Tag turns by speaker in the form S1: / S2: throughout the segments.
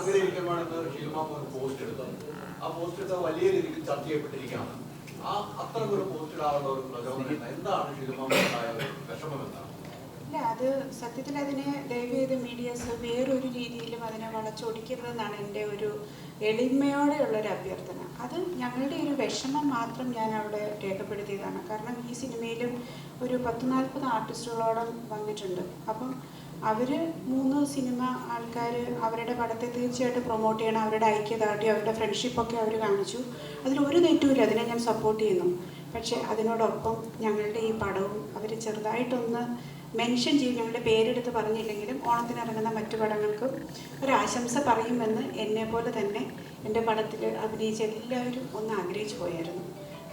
S1: അങ്ങനെ ഇരിക്കുമ്പോഴാണ് ഷീൽമാം ഒരു പോസ്റ്റ് എടുത്തത് ആ പോസ്റ്റ് എടുത്ത വലിയ രീതിയിൽ ചർച്ച ചെയ്യപ്പെട്ടിരിക്കുകയാണ്. ആ അത്തരം ഒരു പോസ്റ്റ് ഇടാനുള്ള ഒരു പ്രചോദനം എന്താണ് ഷീൽമാം വിഷമം എന്താണ്?
S2: അല്ല അത് സത്യത്തിൽ അതിനെ ദയവ് ചെയ്ത് മീഡിയസ് വേറൊരു രീതിയിലും അതിനെ വളച്ചൊടിക്കരുതെന്നാണ് എന്റെ ഒരു എളിമയോടെയുള്ള ഒരു അഭ്യർത്ഥന. അത് ഞങ്ങളുടെ ഒരു വിഷമം മാത്രം ഞാൻ അവിടെ രേഖപ്പെടുത്തിയതാണ്. കാരണം ഈ സിനിമയിലും ഒരു പത്ത് നാൽപ്പത് ആർട്ടിസ്റ്റുകളോളം വന്നിട്ടുണ്ട്. അപ്പം അവർ മൂന്ന് സിനിമ ആൾക്കാർ അവരുടെ പടത്തെ തീർച്ചയായിട്ടും പ്രൊമോട്ട് ചെയ്യണം. അവരുടെ ഐക്യദാർഢ്യം അവരുടെ ഫ്രണ്ട്ഷിപ്പൊക്കെ അവർ കാണിച്ചു. അതിൽ ഒരു തെറ്റുമില്ല. അതിനെ ഞാൻ സപ്പോർട്ട് ചെയ്യുന്നു. പക്ഷേ അതിനോടൊപ്പം ഞങ്ങളുടെ ഈ പടവും അവർ ചെറുതായിട്ടൊന്ന് മെൻഷൻ ചെയ്യും. ഞങ്ങളുടെ പേരെടുത്ത് പറഞ്ഞില്ലെങ്കിലും ഓണത്തിനിറങ്ങുന്ന മറ്റു പടങ്ങൾക്കും ഒരു ആശംസ പറയുമെന്ന് എന്നെ പോലെ തന്നെ എന്റെ പടത്തിൽ അഭിനയിച്ച എല്ലാവരും ഒന്ന് ആഗ്രഹിച്ചു പോയായിരുന്നു.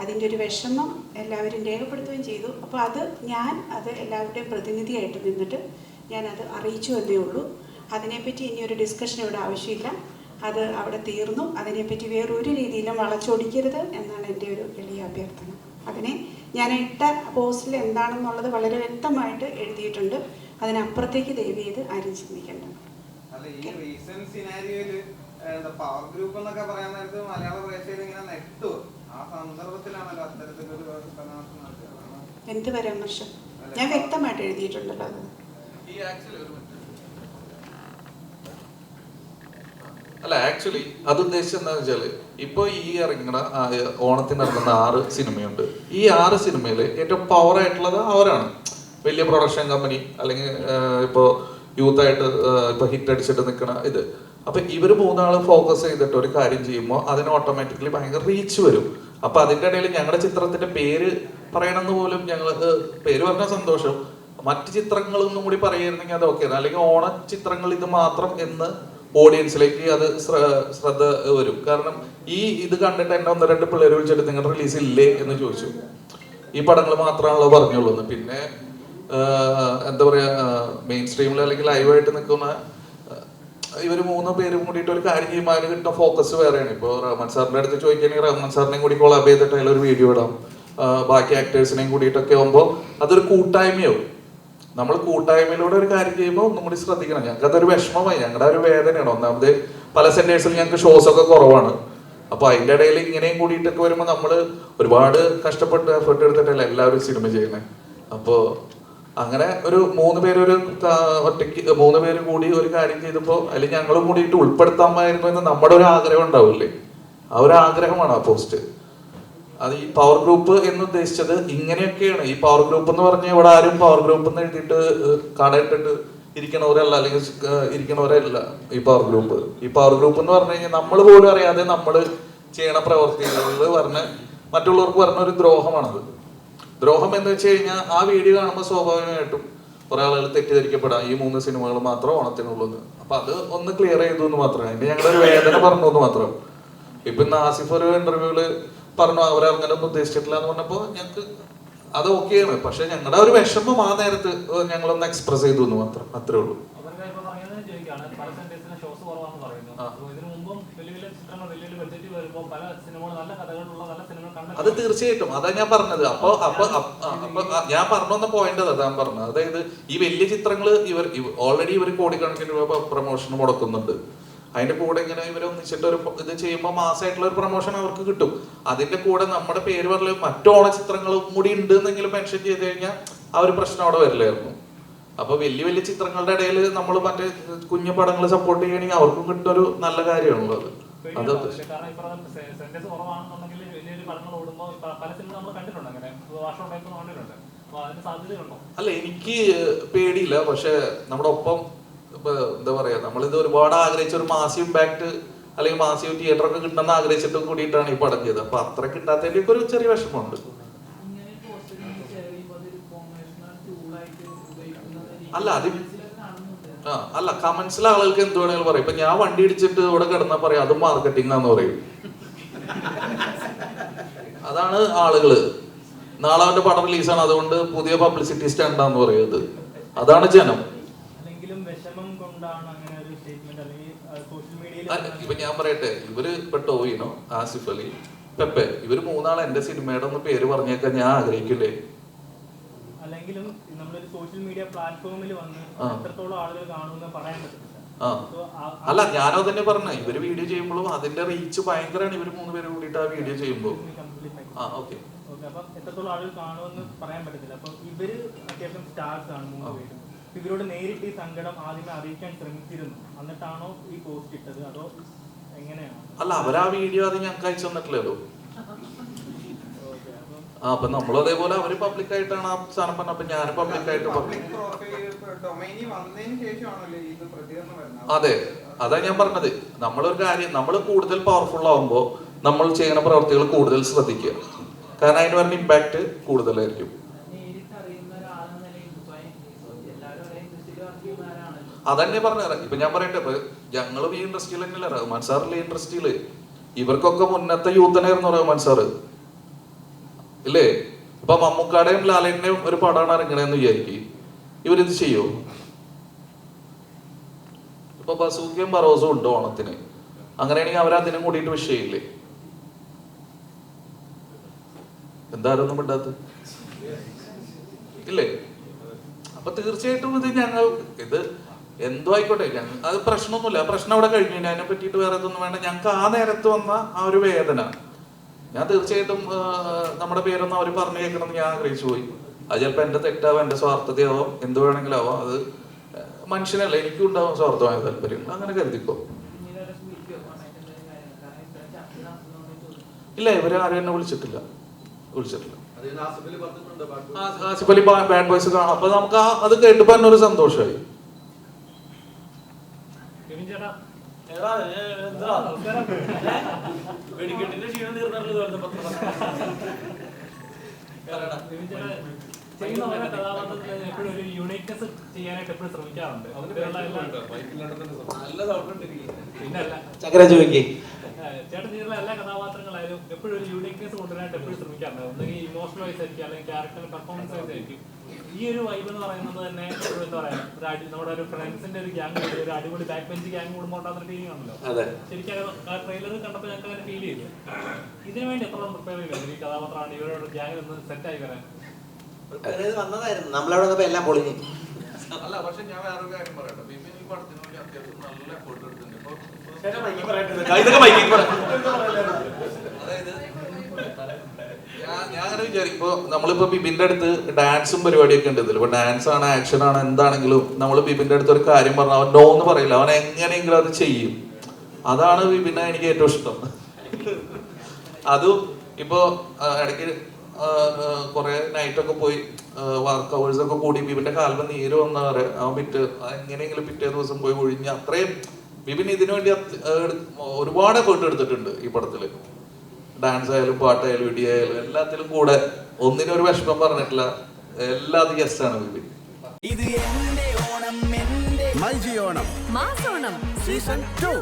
S2: അതിന്റെ ഒരു വിഷമം എല്ലാവരും രേഖപ്പെടുത്തുകയും ചെയ്തു. അപ്പോൾ അത് ഞാൻ അത് എല്ലാവരുടെയും പ്രതിനിധിയായിട്ട് നിന്നിട്ട് ഞാനത് അറിയിച്ചു എന്നേ ഉള്ളൂ. അതിനെപ്പറ്റി ഇനി ഒരു ഡിസ്കഷൻ ഇവിടെ ആവശ്യമില്ല. അത് അവിടെ തീർന്നു. അതിനെപ്പറ്റി വേറൊരു രീതിയിലും വളച്ചൊടിക്കരുത് എന്നാണ് എന്റെ ഒരു എളിയ അഭ്യർത്ഥന. അതിനെ ഞാൻ ഇട്ട പോസ്റ്റിൽ എന്താണെന്നുള്ളത് വളരെ വ്യക്തമായിട്ട് എഴുതിയിട്ടുണ്ട്. അതിനപ്പുറത്തേക്ക് ദയവ് ചെയ്ത് ആരും ചിന്തിക്കേണ്ട.
S3: പവർ ഗ്രൂപ്പ് എന്നൊക്കെ പറയാൻ നേരത്ത് മലയാള പ്രേക്ഷകർ ഇങ്ങനെ നെട്ടു. ആ സന്ദർഭത്തിലാണല്ലോ അത്തരത്തിലൊരു പരാമർശം നടത്തിയത്.
S2: എന്ത് പരാമർശം? ഞാൻ വ്യക്തമായിട്ട് എഴുതിയിട്ടുണ്ടല്ലോ അത്.
S4: അല്ല ആക്ച്വലി അത് ഉദ്ദേശിച്ചത് എന്താണെന്ന് വെച്ചാൽ ഇപ്പൊ ഈ ഇറങ്ങുന്ന ഓണത്തിന് ഇറങ്ങുന്ന ആറ് സിനിമയുണ്ട്. ഈ ആറ് സിനിമയിൽ ഏറ്റവും പവർ ആയിട്ടുള്ളത് അവരാണ്. വലിയ പ്രൊഡക്ഷൻ കമ്പനി അല്ലെങ്കിൽ ഇപ്പോ യൂത്ത് ആയിട്ട് ഇപ്പൊ ഹിറ്റ് അടിച്ചിട്ട് നിൽക്കണ ഇത്. അപ്പൊ ഇവർ മൂന്നാൾ ഫോക്കസ് ചെയ്തിട്ട് ഒരു കാര്യം ചെയ്യുമ്പോൾ അതിന് ഓട്ടോമാറ്റിക്കലി ഭയങ്കര റീച്ച് വരും. അപ്പൊ അതിന്റെ ഇടയിൽ ഞങ്ങളുടെ ചിത്രത്തിന്റെ പേര് പറയണമെന്ന് പോലും ഞങ്ങൾ പേര് പറഞ്ഞ സന്തോഷം. മറ്റ് ചിത്രങ്ങളൊന്നും കൂടി പറയായിരുന്നെങ്കിൽ അത് ഓക്കെ അല്ലെങ്കിൽ ഓണ ചിത്രങ്ങൾ ഇത് മാത്രം എന്ന് ഓഡിയൻസിലേക്ക് അത് ശ്രദ്ധ വരും. കാരണം ഈ ഇത് കണ്ടിട്ട് എന്നെ ഒന്ന് രണ്ട് പിള്ളേർ വിളിച്ചിട്ട് നിങ്ങളുടെ റിലീസ് ഇല്ലേ എന്ന് ചോദിച്ചു. ഈ പടങ്ങൾ മാത്രമാണല്ലോ പറഞ്ഞുള്ളൂ പിന്നെ എന്താ പറയാ മെയിൻ സ്ട്രീമിൽ അല്ലെങ്കിൽ ലൈവായിട്ട് നിൽക്കുന്ന ഇവർ മൂന്ന് പേരും കൂടിയിട്ട് ഒരു കാര്യം ചെയ്യുമ്പോൾ അതിന് കിട്ടുന്ന ഫോക്കസ് വേറെയാണ്. ഇപ്പോൾ റഹ്മാൻ സാറിന്റെ അടുത്ത് ചോദിക്കുകയാണെങ്കിൽ റഹ്മാൻ സാറിനെയും കൂടി കൊളാബ് ചെയ്തിട്ട് അതിലൊരു വീഡിയോ ഇടാം. ബാക്കി ആക്ടേഴ്സിനെയും കൂടിയിട്ടൊക്കെ ആകുമ്പോൾ അതൊരു കൂട്ടായ്മയാവും. നമ്മൾ കൂട്ടായ്മയിലൂടെ ഒരു കാര്യം ചെയ്യുമ്പോൾ ഒന്നും കൂടി ശ്രദ്ധിക്കണം. ഞങ്ങൾക്ക് അതൊരു വിഷമമായി. ഞങ്ങളുടെ ഒരു വേദനയാണ്. ഒന്നാമത് പല സെന്റേഴ്സിൽ ഞങ്ങൾക്ക് ഷോസ് ഒക്കെ കുറവാണ്. അപ്പൊ അതിന്റെ ഇടയിൽ ഇങ്ങനെയും കൂടിയിട്ടൊക്കെ വരുമ്പോൾ നമ്മൾ ഒരുപാട് കഷ്ടപ്പെട്ട് എഫേർട്ട് എടുത്തിട്ടല്ല എല്ലാവരും സിനിമ ചെയ്യുന്നത് അപ്പോൾ അങ്ങനെ ഒരു മൂന്ന് പേരൊരു ഒറ്റയ്ക്ക് മൂന്ന് പേര് കൂടി ഒരു കാര്യം ചെയ്തപ്പോൾ അതിൽ ഞങ്ങളും കൂടിയിട്ട് ഉൾപ്പെടുത്താമായിരുന്നു എന്ന് നമ്മുടെ ഒരു ആഗ്രഹം ഉണ്ടാവില്ലേ? ആ ഒരു ആഗ്രഹമാണ് ആ പോസ്റ്റ് അത് ഈ പവർ ഗ്രൂപ്പ് എന്ന് ഉദ്ദേശിച്ചത് ഇങ്ങനെയൊക്കെയാണ്. ഈ പവർ ഗ്രൂപ്പ് എന്ന് പറഞ്ഞാൽ ഇവിടെ ആരും പവർ ഗ്രൂപ്പ് എന്ന് എഴുതിയിട്ട് കടയിട്ടിട്ട് ഇരിക്കണവരല്ല അല്ലെങ്കിൽ ഇരിക്കണവരല്ല ഈ പവർ ഗ്രൂപ്പ് ഈ പവർ ഗ്രൂപ്പ് എന്ന് പറഞ്ഞു കഴിഞ്ഞാൽ നമ്മൾ പോലും അറിയാതെ നമ്മൾ ചെയ്യണ പ്രവർത്തികളിൽ പറഞ്ഞ മറ്റുള്ളവർക്ക് പറഞ്ഞ ഒരു ദ്രോഹമാണത്. ദ്രോഹം എന്ന് വെച്ച് കഴിഞ്ഞാൽ ആ വീഡിയോ കാണുമ്പോൾ സ്വാഭാവികമായിട്ടും കുറെ ആളുകൾ തെറ്റിദ്ധരിക്കപ്പെടാം. ഈ മൂന്ന് സിനിമകൾ മാത്രം ഓണത്തിനുള്ളത് അപ്പൊ അത് ഒന്ന് ക്ലിയർ ചെയ്തു എന്ന് മാത്രമേ. അതിന്റെ ഞങ്ങളൊരു വേദന പറഞ്ഞു എന്ന് മാത്രം. ഇപ്പൊ ഇന്ന് ആസിഫ് ഒരു ഇന്റർവ്യൂൽ പറഞ്ഞു അവരങ്ങനെ ഒന്നും ഉദ്ദേശിച്ചിട്ടില്ല എന്ന് പറഞ്ഞപ്പോ ഞങ്ങൾക്ക് അത് ഓക്കെയാണ് പക്ഷെ ഞങ്ങളുടെ ഒരു വിഷമം ആ നേരത്ത് ഞങ്ങളൊന്ന് എക്സ്പ്രസ് ചെയ്തു എന്ന് മാത്രം അത്രേ ഉള്ളൂ. അത് തീർച്ചയായിട്ടും. അതാ ഞാൻ പറഞ്ഞത്. അപ്പൊ അപ്പൊ ഞാൻ പറഞ്ഞു പോയിന്റ് അതാ ഞാൻ പറഞ്ഞത്. അതായത് ഈ വലിയ ചിത്രങ്ങൾ ഇവർ ഓൾറെഡി ഇവർ കോടിക്കണക്കിന് രൂപ പ്രൊമോഷൻ മുടക്കുന്നുണ്ട് അതിന്റെ കൂടെ ഇങ്ങനെ ഇവർ ഒന്നിച്ചിട്ട് ഒരു ഇത് ചെയ്യുമ്പോൾ മാസമായിട്ടുള്ള ഒരു പ്രൊമോഷൻ അവർക്ക് കിട്ടും. അതിന്റെ കൂടെ നമ്മുടെ പേര് പറഞ്ഞ മറ്റു ഓണ ചിത്രങ്ങളും കൂടി ഉണ്ട് എന്നെങ്കിലും മെൻഷൻ ചെയ്ത് കഴിഞ്ഞാൽ ആ ഒരു പ്രശ്നം അവിടെ വരില്ലായിരുന്നു. അപ്പൊ വലിയ വലിയ ചിത്രങ്ങളുടെ ഇടയിൽ നമ്മൾ മറ്റേ കുഞ്ഞു പടങ്ങൾ സപ്പോർട്ട് ചെയ്യണമെങ്കിൽ അവർക്കും കിട്ടുന്ന ഒരു നല്ല കാര്യമാണല്ലോ അത്. അല്ല എനിക്ക് പേടിയില്ല. പക്ഷെ നമ്മുടെ ഒപ്പം ഇപ്പൊ എന്താ പറയാ നമ്മളിത് ഒരുപാട് ആഗ്രഹിച്ച ഒരു മാസീവ് ഇമ്പാക്ട് അല്ലെങ്കിൽ മാസീവ് തിയേറ്റർ ഒക്കെ കിട്ടണമെന്ന് ആഗ്രഹിച്ചിട്ട് കൂടിയിട്ടാണ് ഈ പടം ചെയ്തത്. അപ്പൊ അത്ര കിട്ടാത്തതിന്റെ ഒക്കെ ഒരു ചെറിയ വിഷമമുണ്ട്. അല്ല, അത് ആ അല്ല കമന്റ്സിലെ ആളുകൾക്ക് എന്ത് വേണമെങ്കിലും പറയും. ഇപ്പൊ ഞാൻ വണ്ടി ഇടിച്ചിട്ട് ഇവിടെ കിടന്നാ പറയാം അത് മാർക്കറ്റിംഗ് ആണെന്ന് പറയും. അതാണ് ആളുകൾ. നാളെ അവന്റെ പടം റിലീസാണ് അതുകൊണ്ട് പുതിയ പബ്ലിസിറ്റി സ്റ്റാൻഡാന്ന് പറയുന്നത് അതാണ് ജനം.
S5: വിഷമം കൊണ്ടാണ് അങ്ങനെ ഒരു സ്റ്റേറ്റ്മെന്റ് അല്ലെങ്കിൽ സോഷ്യൽ മീഡിയയിൽ
S4: ഇപ്പൊ ഞാൻ പറയട്ടെ ഇവർ ഇപ്പൊ ടോയിനോ ആസിഫ് അലി? പെപ്പെ ഇവർ മൂന്നാൾ എന്റെ സിനിമയുടെ ഒന്ന് പേര് പറഞ്ഞേക്കാൻ ഞാൻ ആഗ്രഹിക്കില്ലേ?
S5: അല്ലെങ്കിലും നമ്മളൊരു സോഷ്യൽ മീഡിയ പ്ലാറ്റ്ഫോമിൽ വന്ന്. എത്രത്തോളം ആളുകൾ കാണുമെന്ന് പറയാൻ പറ്റില്ല
S4: അല്ല ഞാനോ തന്നെ പറഞ്ഞ. ഇവർ വീഡിയോ ചെയ്യുമ്പോഴും അതിന്റെ റീച്ച് ഭയങ്കരമാണ് ഇവർ മൂന്ന് പേര് കൂടിയിട്ട് ആ വീഡിയോ ചെയ്യുമ്പോൾ ആ ഓക്കെ
S5: അപ്പം എത്രത്തോളം ആളുകൾ കാണുമെന്ന് പറയാൻ പറ്റത്തില്ല. അപ്പൊ ഇവർ അത്യാവശ്യം സ്റ്റാർസ് ആണ് മൂന്ന്. പേരും. ഇവരോട് നേരിട്ട് ഈ സങ്കടം ആദ്യമേ അറിയിക്കാൻ ശ്രമിച്ചിരുന്നു. എന്നിട്ടാണോ ഈ പോസ്റ്റ് ഇട്ടത്? അതോ എങ്ങനെയാണ്?
S4: അല്ല അവരാ വീഡിയോ അത് ഞങ്ങൾക്ക് അയച്ചു തന്നിട്ടില്ലല്ലോ ആ അപ്പൊ നമ്മളും അതേപോലെ അവർ പബ്ലിക് ആയിട്ടാണ് ആ സാധനം പറഞ്ഞത്. അപ്പൊ ഞാൻ പബ്ലിക് ആയിട്ട് പറഞ്ഞു
S3: പബ്ലിക് വന്നതിന് ശേഷമാണല്ലോ ഇത് പ്രതികരണം വരുന്നത്.
S4: അതെ അതാ. ഞാൻ പറഞ്ഞത്. നമ്മളൊരു കാര്യം നമ്മൾ കൂടുതൽ പവർഫുൾ ആവുമ്പോൾ നമ്മൾ ചെയ്യുന്ന പ്രവർത്തികൾ കൂടുതൽ ശ്രദ്ധിക്കുക. കാരണം അതിന് വരുന്ന ഇമ്പാക്ട് കൂടുതലായിരിക്കും
S6: നേരിട്ട് അറിയുന്ന ഒരാളെന്ന നിലയിൽ സ്വയം എല്ലാവരും ഒരേ ഇൻഡസ്ട്രിയിൽ വർക്ക് ചെയ്യുന്നവരാണല്ലോ
S4: അതന്നെ പറഞ്ഞു ഇപ്പൊ ഞാൻ പറയട്ടെ ഞങ്ങളും ഈ ഇൻഡസ്ട്രിയിൽ തന്നെയല്ല റഹ്മാൻ സാറിലെ ഇൻഡസ്ട്രിയിൽ ഇവർക്കൊക്കെ മുന്നത്തെ യൂത്തനായിരുന്നു റഹ്മാൻ സാറ്. ഇല്ലേ? ഇപ്പൊ മമ്മൂക്കാടെയും ലാലേന്റെയും ഒരു പടമാണ് ഇറങ്ങണേന്ന് വിചാരിക്കും. ഇവരിത് ചെയ്യോ? ഇപ്പൊ ബസൂക്കയും ബറോസും ഉണ്ട് ഓണത്തിന്. അങ്ങനെയാണെങ്കിൽ അവരതിനും കൂടിയിട്ട് വിഷയമില്ലേ എന്തായാലും ഒന്നും ഇല്ലേ? അപ്പൊ തീർച്ചയായിട്ടും ഇത് ഞങ്ങൾ ഇത് എന്തോ ആയിക്കോട്ടെ അത് പ്രശ്നമൊന്നുമില്ല. പ്രശ്നം അവിടെ കഴിഞ്ഞു. അതിനെ പറ്റിയിട്ട് വേറെ ഇതൊന്നും വേണ്ട. ഞങ്ങൾക്ക് ആ നേരത്ത് വന്ന ആ ഒരു വേദന. ഞാൻ തീർച്ചയായിട്ടും നമ്മുടെ പേരൊന്നും അവർ പറഞ്ഞു കേൾക്കണം ഞാൻ ആഗ്രഹിച്ചു പോയി. അത് ചിലപ്പോൾ എന്റെ തെറ്റാവും എന്റെ സ്വാർത്ഥതയാവും എന്ത് വേണമെങ്കിലും ആവാം അത് മനുഷ്യനല്ല എനിക്കും ഉണ്ടാവും സ്വാർത്ഥമായ താല്പര്യം അങ്ങനെ കരുതിക്കോ. ഇല്ല ഇവരാരും എന്നെ വിളിച്ചിട്ടില്ല. വിളിച്ചിട്ടില്ല. ആസിഫ് അലി വോയിസ് കാണാം. അപ്പൊ നമുക്ക് ആ- അത് കേട്ടപ്പോ തന്നെ ഒരു സന്തോഷമായി.
S7: വെടിക്കെട്ടിന്റെ ക്ഷീണം തീർന്നിട്ടുള്ളത്
S5: ചെയ്യുന്ന ഓരോ കഥാപാത്രത്തിൽ എപ്പോഴും ഒരു യൂണിക്നെസ് ചെയ്യാനായിട്ട് എപ്പോഴും ശ്രമിക്കാറുണ്ട്. അതിലുള്ള എല്ലാ-
S1: നല്ല സൗണ്ട് ഉണ്ട്
S5: പിന്നെ? അല്ല
S7: ചക്കര ചോദിക്കേ
S5: ഏഹ് ചേട്ടൻ ചെയ്യുന്ന എല്ലാ കഥാപാത്രങ്ങളായാലും എപ്പോഴും ഒരു യൂണിക്നെസ് കൊണ്ടുവരാനായിട്ട് എപ്പോഴും ശ്രമിക്കാറുണ്ട്. ഒന്നെങ്കിൽ ഇമോഷണൽ വൈസ് ആയിരിക്കും അല്ലെങ്കിൽ ക്യാരക്ടർ പെർഫോമൻസ് വൈസ് ആയിരിക്കും. ഈ ഒരു വൈബ് എന്ന് പറയുന്നത് തന്നെ ഒരു എന്താ പറയാ ഒരു അടി നമ്മുടെ ഒരു ഫ്രണ്ട്സിന്റെ ഒരു ഗ്യാങ് ഒരു അടിപൊളി ബാക്ക് ബെഞ്ച് ഗ്യാങ് കൂടുമ്പോൾ ഉണ്ടാകുന്ന ഫീലിംഗ് ആണല്ലോ.
S7: അതെ.
S5: ശരിക്കും ആ ട്രെയിലർ കണ്ടപ്പോൾ ഞങ്ങൾക്ക് അങ്ങനെ ഫീൽ ചെയ്തു. ഇതിനു വേണ്ടി എത്ര പ്രിപ്പയർ ചെയ്തു? ഈ കഥാപാത്രമാണ്. ഇവരോട് ഗ്യാങ്ങിൽ ഒന്ന് സെറ്റ് ആയി വരാൻ.
S7: വന്നതായിരുന്നു. നമ്മളവിടെ വന്നപ്പോ എല്ലാം പൊളിഞ്ഞു.
S4: അല്ല പക്ഷെ ഞാൻ വേറൊരു കാര്യം പറയട്ടെ. ബിബിൻ ഈ പടത്തിന് വേണ്ടി അത്യാവശ്യം നല്ല ഫോട്ടോ എടുത്തിട്ടുണ്ട്. ഇപ്പൊ
S7: ഇതൊക്കെ മൈക്കിൽ പറ
S4: അതായത് ഞാൻ ഇപ്പൊ നമ്മളിപ്പോ ബിബിന്റെ അടുത്ത് ഡാൻസും പരിപാടിയൊക്കെ ഉണ്ട്. ഇതിൽ ഇപ്പൊ ഡാൻസ് ആണ് ആക്ഷൻ ആണ് എന്താണെങ്കിലും നമ്മൾ ബിബിന്റെ അടുത്ത് ഒരു കാര്യം പറഞ്ഞാൽ അവൻ നോ എന്ന് പറയില്ല. അവൻ എങ്ങനെയെങ്കിലും അത് ചെയ്യും. അതാണ് ബിബിനെ എനിക്ക് ഏറ്റവും ഇഷ്ടം. അതും ഇപ്പോ ഇടയ്ക്ക് കുറെ നൈറ്റൊക്കെ പോയി വർക്ക് അവേഴ്സ് ഒക്കെ കൂടി ബിബിന്റെ കാലം നീര് വന്ന വരെ അവൻ പിറ്റേ എങ്ങനെയെങ്കിലും പിറ്റേ ദിവസം പോയി ഒഴിഞ്ഞ് അത്രയും ബിബിൻ ഇതിനു വേണ്ടി ഒരുപാട് എഫേർട്ട് എടുത്തിട്ടുണ്ട് ഈ പടത്തിൽ. ഡാൻസ് ആയാലും പാട്ടായാലും വീഡിയോ ആയാലും എല്ലാത്തിലും കൂടെ ഒന്നിനും ഒരു വിഷമം പറഞ്ഞിട്ടില്ല. എല്ലാതും ഗസ്റ്റാണ് ആണ് ബിബിൻ
S8: മൈജി ഓണം
S9: മാസോണം. Season two